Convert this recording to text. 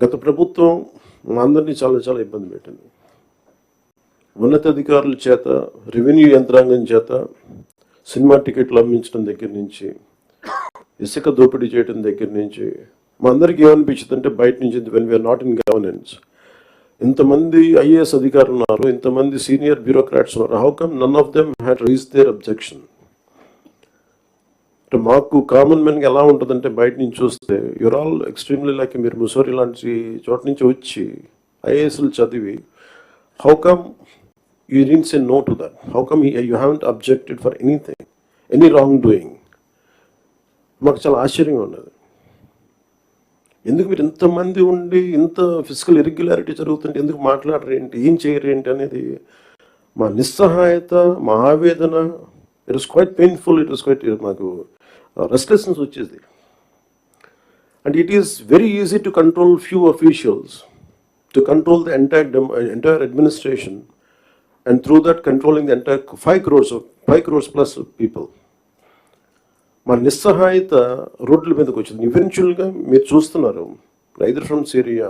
గత ప్రభుత్వం మా అందరినీ చాలా చాలా ఇబ్బంది పెట్టింది. ఉన్నతాధికారుల చేత రెవెన్యూ యంత్రాంగం చేత సినిమా టికెట్లు అమ్మించడం దగ్గర నుంచి ఇసుక దోపిడీ చేయడం దగ్గర నుంచి మా అందరికీ ఏమనిపించింది అంటే బయట నుంచి when we're not in governance ఇంతమంది ఐఏఎస్ అధికారులు ఉన్నారు ఇంతమంది సీనియర్ బ్యూరోక్రాట్స్ ఉన్నారు. How come none of them had reach their objection మాకు కామన్ మెన్కి ఎలా ఉంటుందంటే బయట నుంచి చూస్తే యువర్ ఆల్ ఎక్స్ట్రీమ్లీ లైక్ మీరు ముసోరి లాంటి చోట నుంచి వచ్చి ఐఏఎస్లు చదివి how come you reins say no to that how come you haven't objected for anything any wrong doing మాకు చాలా ఆశ్చర్యంగా ఉన్నది. ఎందుకు మీరు ఇంతమంది ఉండి ఇంత ఫిజికల్ ఇరెగ్యులారిటీ జరుగుతుంటే ఎందుకు మాట్లాడరేంటి ఏం చేయరేంటి అనేది మా నిస్సహాయత మా ఆవేదన it is quite painful it is quite మాకు రెస్ట్లెస్నెస్ వచ్చేది. And it is very easy to control few officials to control the entire entire administration and through that controlling the entire five crores five crores plus people మన నిస్సహాయత రోడ్ల మీదకి వచ్చింది. ఈవెన్చువల్గా మీరు చూస్తున్నారు రైదర్ from Syria